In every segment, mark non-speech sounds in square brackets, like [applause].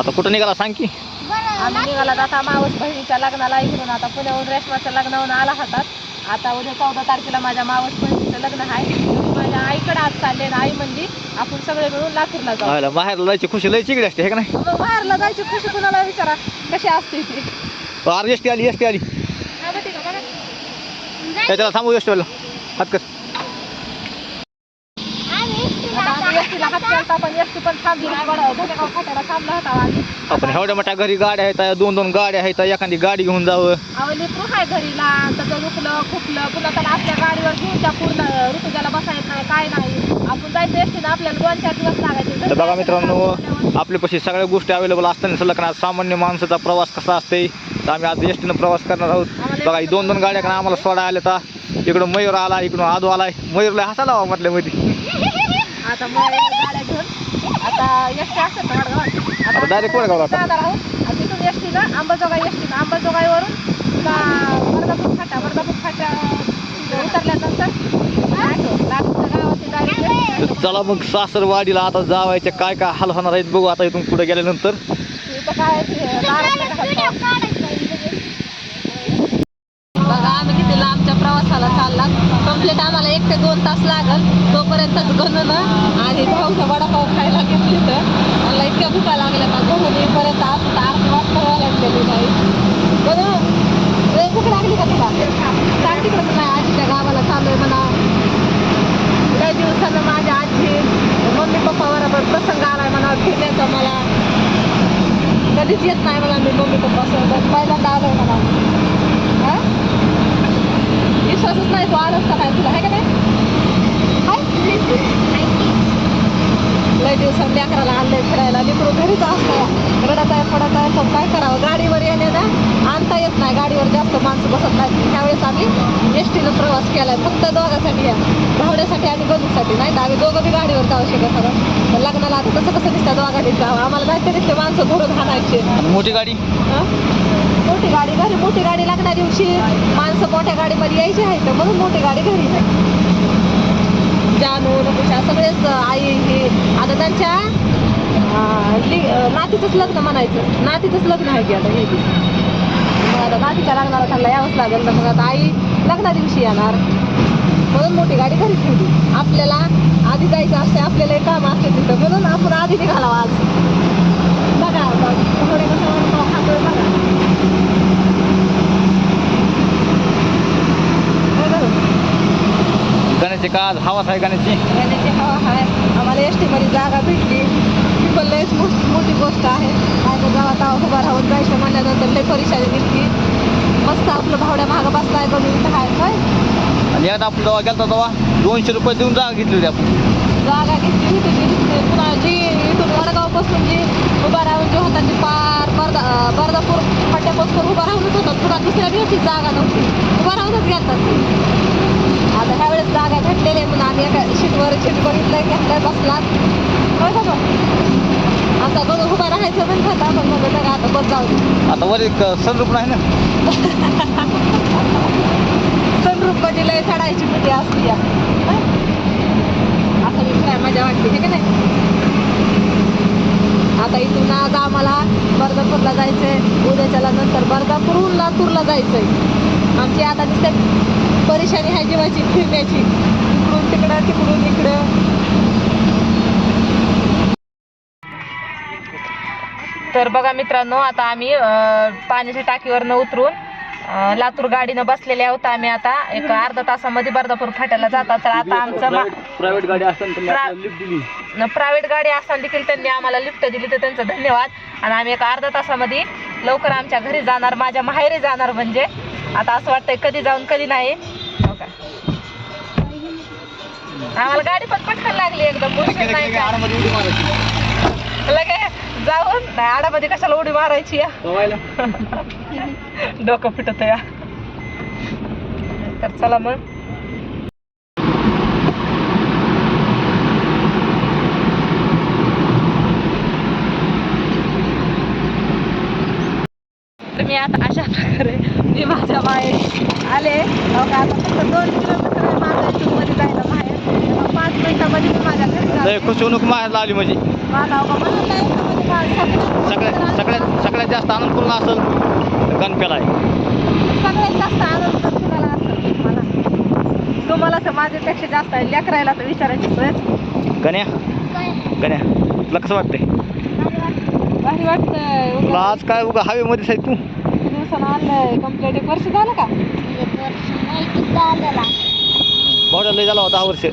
आता कुठं निघाला सांग की? आम्ही निघाला आता मावस बहिणीच्या लग्नाला इकडून. आता पुण्याहून रेशमाच्या लग्नावरून आला हातात. आता उद्या चौदा तारखेला माझ्या मावस बहिणीचं लग्न आहे. माझ्या आईकडे आज चालले आणि आई म्हणजे आपण सगळे मिळून लातूरला जाऊ. आयला बाहेर जायची खुशी लय चिकडी असते हे का नाही? मग बाहेरला जायची खुशी कुणाला विचारा. कशी असते ती? अरे एस टी आली. एस टी आली काय माहिती का बघा त्याच्याला थांबू एस टीवाला हात कर आता आम्ही एसटीला हात पण थांबली नाही बरं थांबला होता आपण एवढ्या मोठ्या घरी गाड्या आहेत दोन दोन गाड्या आहेत एखादी गाडी घेऊन जावं. अहो लेकरू आहे घरीला त्याचं रुकलं खुपलं पुन्हा त्याला आपल्या गाडीवर घेऊन त्या पूर्ण ऋतुजाला नाही काय नाही. आपण जायचं एसटीनं आपल्याला दोन चार दिवस लागायचे. तर बघा मित्रांनो आपल्यापाशी सगळ्या गोष्टी अवेलेबल असताना सलग आज सामान्य माणसाचा प्रवास कसा असते तर आम्ही आज एस टीनं प्रवास करणार आहोत. बघा ही दोन दोन गाड्या आम्हाला सोडा आल्या तर इकडून मयूर आला इकडून आदू आलाय. मयूरला हसायला म्हटलं मध्ये आता मग गाड्या घेऊन आता एसटी असतात ना वडगावात आता direct वडगावला आता. जाणार आहोत आणि तिथून एसटीनं अंबाजोगाई एसटीनं अंबाजोगाईवरून पुन्हा वर्धापूर फाटा वर्धापूर फाट्या उतरल्यानंतर ऑटो लातूरच्या गावाची तर डायरेक्ट चला मग सासरवाडीला आता जावायचे. काय काय हाल होणार आहेत बघू आता इथून पुढे गेल्यानंतर. इथं काय ते? दारातल्या घरात बघा आम्ही किती लांबच्या प्रवासाला चालला कंप्लीट आम्हाला एक ते दोन तास लागल. तोपर्यंतच गणन आणि भाऊचा वडापाव खायला घेतली तर मला इतक्या भुका लागल्या का गणन येईपर्यंत आज अर्ध वाट लागलेली नाही गणू लय भूक लागली का तुला सांग तिकडं तुला आजीच्या गावाला चालू आहे म्हणा. लय दिवसानं माझ्या आजी मम्मी पप्पा बरोबर प्रसंग आलाय म्हणा फिरण्याचा मला. कधीच येत नाही मला मी मम्मी पप्पा सोबत पहिल्यांदा आलोय मला हा? विश्वासच नाही तू आलास का काय तुला? आहे का नाही? लय दिवसांनी लेकराला आणलंय फिरायला लेकरू घरीच असतं रडत आहे पडत आहे. पण काय करावं? गाडीवर येणे ना आणता येत नाही. गाडीवर जास्त माणसं बसत नाही त्यावेळेस आम्ही एस टीनं प्रवास केलाय. फक्त दोघांसाठी या. भावड्यासाठी आणि गजूसाठी नाही तर आम्ही दोघं बी गाडीवर जाऊ शकत पण लग्नाला आता कसं कसं दिसतं? दोघांनी जावं. आम्हाला माहिती ते माणसं धरून हाणायचे. आणि मोठी गाडी? मोठी गाडी. घरी मोठी गाडी लागणार दिवशी माणसं मोठ्या गाडीमध्ये यायची आहेत. तर म्हणून मोठी गाडी घरी जानू नकुशा सगळेच आई हे आता त्यांच्या लि- नातीचंच लग्न म्हणायचं. नातीचंच लग्न आहे की आता हे. मग आता नातीच्या लग्नाला त्यांना यावंच लागेल तर मग आता आई लग्ना दिवशी येणार. म्हणून मोठी गाडी घरी ठेवली. आपल्याला आधी जायचं असते आपल्याला एक काम असते तिथं. म्हणून आपण आधी निघाला आज. बघा आता थोडे कसं बघा काय करू? गाण्याची का आज हवाच आहे गाण्याची गाण्याची हवा आहे. आम्हाला एस टीमध्ये जागा भेटली. ही पण लयच मोठ- गोष्ट आहे. काय तर जावा तावा उभा राहून जायचं म्हणल्यानंतर लय परेशानी निघली मस्त आपलं भावड्या मागं बसलाय बनवून इथं आहे होय आणि एकदा आपण जेव्हा गेलता तेव्हा दोनशे रुपये देऊन जागा घेतली होती आपण. जागा घेतली होती जी ते पुन्हा जी इथून वडगावपासून जी उभा राहून जी होता ती पार बर्दा बर्दापूर फाट्यापासून उभा राहूनच होतात पुन्हा दुसऱ्या दिवशी जागा नव्हती. उभा राहूनच गेलतात आता ह्या वेळेस जागा आहे म्हणून आम्ही एका शीटवर शीट बघितलंय घेतलंय बसलात? आता गणू उभा राहायचं पण म्हणलं बघा आता बस जाऊ. आता वर एक सनरूप नाही ना [laughs] सनरूप म्हणजे लय चढायची म्हणजे असती या हं? असं मी काय मजा वाटते हे का नाही आता इथून आज आम्हाला बर्दापूरला जायचंय उद्याच्याला नंतर बर्दापूरहून लातूरला जायचंय आमची आता नुसते जीवाची फिरण्याची. इकडून तिकडं तिकडून इकडं. तर बघा मित्रांनो आता आम्ही पाण्याच्या टाकीवरनं उतरून लातूर गाडीनं बसलेले आहोत आम्ही आता. एक अर्धा तासामध्ये बर्दापूर फाट्याला जातात. तर आता आमचं प्रायव्हेट गाडी असताना प्रायव्हेट गाडी असताना देखील त्यांनी आम्हाला लिफ्ट दिली तर त्यांचं धन्यवाद. आणि आम्ही एक अर्धा तासामध्ये लवकर आमच्या घरी जाणार माझ्या माहेरी जाणार म्हणजे. आता असं वाटतंय कधी जाऊन कधी नाही? आम्हाला गाडी पण पटकन लागली एकदम. मुश्किल नाही काय. आरामध्ये उडी मारायची. लगे जाऊन नाही आडामध्ये कशाला उडी मारायची या? [laughs] डोकं फिटत या. तर चला मग. मी आता अशा प्रकारे मी माझ्या माहेरी आले. का आता फक्त दोन किलोमीटर माझ्या मध्ये जायला. बाहेर पाच मिनिटामध्ये मी माझ्या घरी लय जाते खुशवणूक मारायला आली म्हणजे. मला हो का? म्हणत नाही का मध्ये माझं सगळं सगळ्या कोण असेल? तर गणप्याला आहे. सगळ्यात जास्त आनंद तर तुम्हाला असेल? मला. तुम्हाला तर माझ्यापेक्षा जास्त आहे. लेकरायला तर विचारायची सोयच गण्या? गण्या तुला कसं वाटतंय? भारी वाटतंय. तुला आज काय उगा हवेमध्येच आहे तू? किती दिवसानं आणलंय. कंप्लीट एक वर्ष झालं का? बॉर्डर लय झाला होता दहा वर्ष.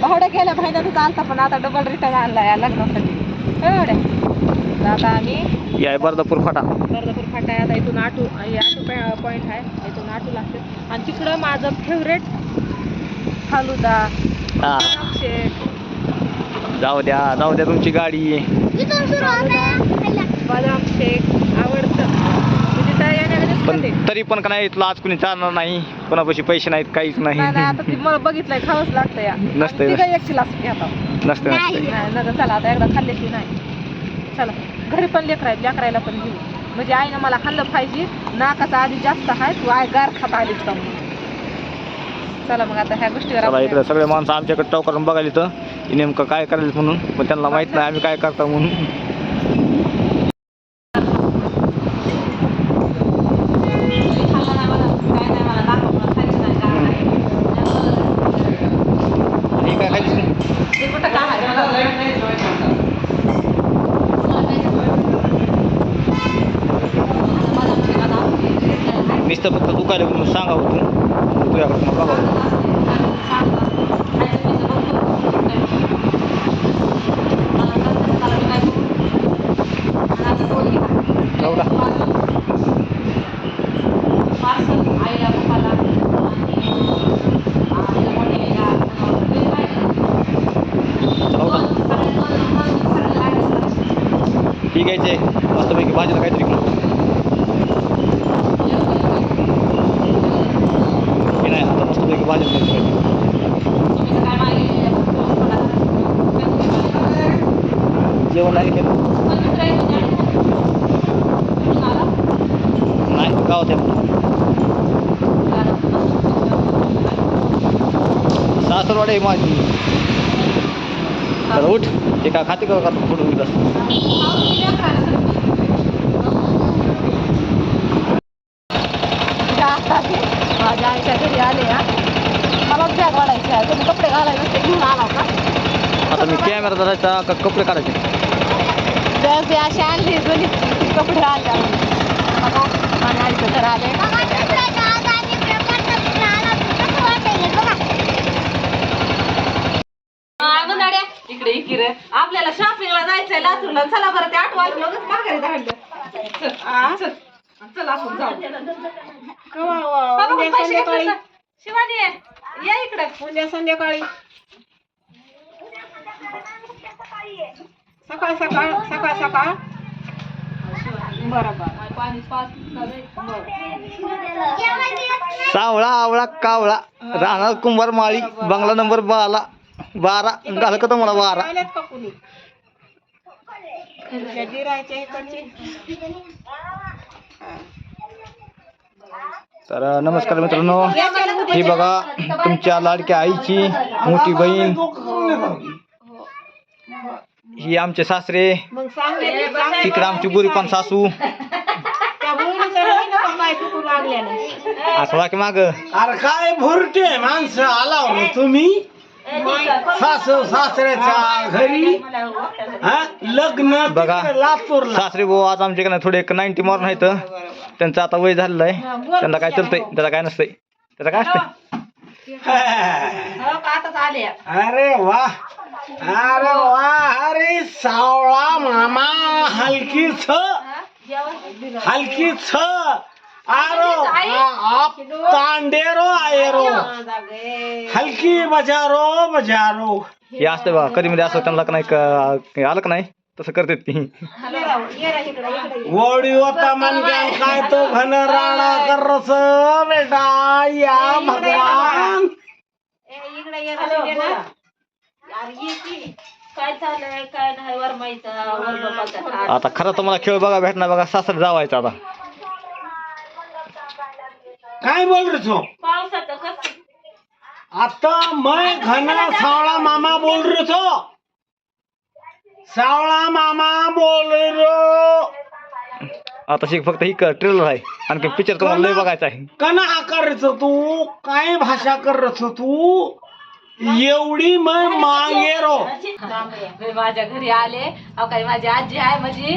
भावड्या गेल्या महिन्यातच आलता पण आता डबल रिटर्न आणला या लग्नासाठी. एवढ्या आता आम्ही बर्दापूर फाटा. बर्दापूर फाटा आहे. आता इथून आटू हे आटू पॉईंट आहे. इथून आटू लागते. आणि तिकडं माझं फेवरेट फालुदा. जाऊ द्या जाऊ द्या तुमची गाडी बदाम शेक आवडतं म्हणजे त्या येण्याकडेच पण खाते. तरी पण का नाही तुला आज कुणी चालणार नाही कोणापाशी पैसे नाहीत काहीच नाही. नाही नाही आता ती मला बघितलंय खावंच लागतं या. [laughs] नसतंय, तिघं नसतंय. घेता नसते नसते नाही. नका चला आता एकदा खाल्ल्याशी नाही. चला घरी पण लेकर आहेत लेकरायला पण घेऊ. म्हणजे आईनं मला खाल्लं पाहिजे नाकाचा आधी जास्त आहे तू आय गार खात आलीच का म्हणून. चला मग आता ह्या गोष्टीवर चला आपण- इकडे सगळे माणसं आमच्याकडे टॉक करून बघायला इथं. की नेमकं काय करायला म्हणून? पण त्यांना माहीत नाही आम्ही काय करतो म्हणून. नुसतं फक्त दुकाने म्हणून सांगावं तू तुझ्याकडे मग बघावं जाऊ का? जाऊ का? ठीक आहे जे मस्तपैकी भाजीला काहीतरी घेऊ हे नाही आता मस्तपैकी भाजीला काहीतरी घेऊ. जेवण नाही केलं नाही गावात आहे सासरवाडी आहे माझी चला उठ ते काय खाते का का फोडून दिला आता ते माझ्या आईच्या घरी आले हा मला बॅग वाढायची आहे तुम्ही कपडे घालायला ते घेऊन आला का आता मी कॅमेरा धरायचा का कपडे काढायचे बॅग बी अशी आणली दोन्ही कपडे आणले माझ्या आईचं घर आले. इकडे इकडे. आपल्याला शॉपिंगला जायचंय लातूरला. चला बरं ते आठ वाजलं लगेच माघारी धाडलं. चल चल. आपण जाऊ. बाबा, पण पैसे घेतले का? शिवानी. या. इकडे. उद्या संध्याकाळी. सकाळ सकाळ सकाळ सकाळ. सावळा आवळा कावळा राहणार कुंभार माळी बंगला नंबर बारा बारा. झालं का तुम्हाला बारा तर नमस्कार मित्रांनो ही बघा तुमच्या लाडक्या आईची मोठी बहीण. ही आमचे सासरे मग सांगले सांगले तिकडे आमची बुरी पण सासू. त्या ना पण लागल्यानं. असं वाकी माग. अरे काय भुरटे माणसं आला हो तुम्ही? सासू सासऱ्याच्या घरी हा? लग्न बघा. तिकडे लातूरला. सासरे भाऊ आज आमच्याकडे ना थोडे एक नाईन्टी मॉर्न आहेत. त्यांचं आता वय झालेलं आहे. त्यांना काय चालतंय त्याला काय नसतंय. त्याला काय असतंय? [laughs] हो का आताच आले. अरे वा. अरे वा अरे सावळा मामा हलकी छ हलकी छ आरो आ- आप तांडेरो आयरो. हलकी बजारो बजारो. हे असतं बघा कधी मध्ये असं त्यांना का नाही का- आलं का नाही? तसं करतात ती. वडी होता मनग्यान काय तो घन राणा करस बेटा? या भगवान. इकडे ये ना, ये ना. काय चाललंय काय नाही वरमाईचा वर आता खरं तर मला खेळ बघा भेटणार बघा सासर जावायचा आता. काय बोल रे तू? पावसाचं कसं? आता मैं घन सावळा मामा बोल रहे तो. सावळा मामा बोल रो आता शिक फक्त ही ट्रेलर आहे. आणखी पिक्चर तुम्हाला लय बघायचा आहे. कना करायचं तू? काय भाषा करायचं तू? एवढी मग मागेरो मी माझ्या घरी आले. अहो काही माझी आजी आहे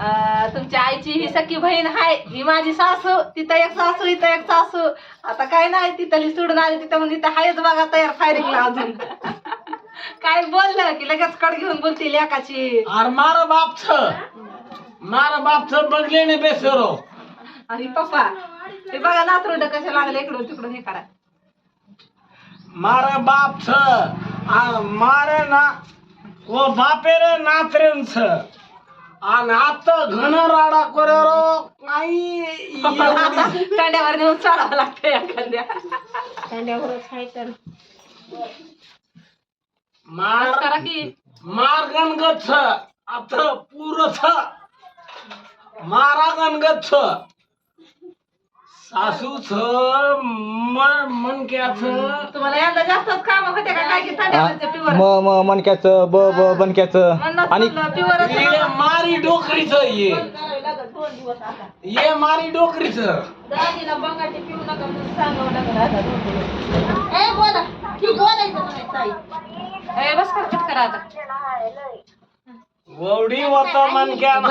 अं, तुमच्या आईची ही सख्खी बहीण आहे. ही माझी सासू. तिथं एक सासू इथं एक सासू. आता काय नाही तिथं सोडून आली तिथं म्हणजे तिथं आहेच बघा तयार फायरिंगला अजून. काय बोललं की लगेच कड घेऊन बोलती लेकाची. अरे मारा बापच मारा बापच बघले नाही बेसरो. आणि पप्पा हे बघा नातरुंड कसे लागले इकडून तिकडून हे करा. मारा बापच मारे ना व बापे रे नात्रेंच आणि आता घन राडा करो काही एवढी- [laughs] कांड्यावर नेऊन चालावं लागतं एखाद्या कांद्यावरच आहे तर. मार करा की. मार गणगत आता पुरथ. मारा गणगत सासूच मन मनक्याच. तुम्हाला यंदा जास्तच काम होते का? काय की तांड्यावरचं पिवर म म मणक्याचं ब ब बनक्याचं. म्हणूनच आणि म्हणलं पिवरच ये मारी डोकरीच ये. दिवस आता. ये मारी डोकरीच. दादीला बंगाटी पिऊ नका म्हणून सांगावं लागलं आता दोन दिवस. ए बोला. की बोलायचं नाही ताई. ए बस कर कट करा आता ववडी होता मनक्यान.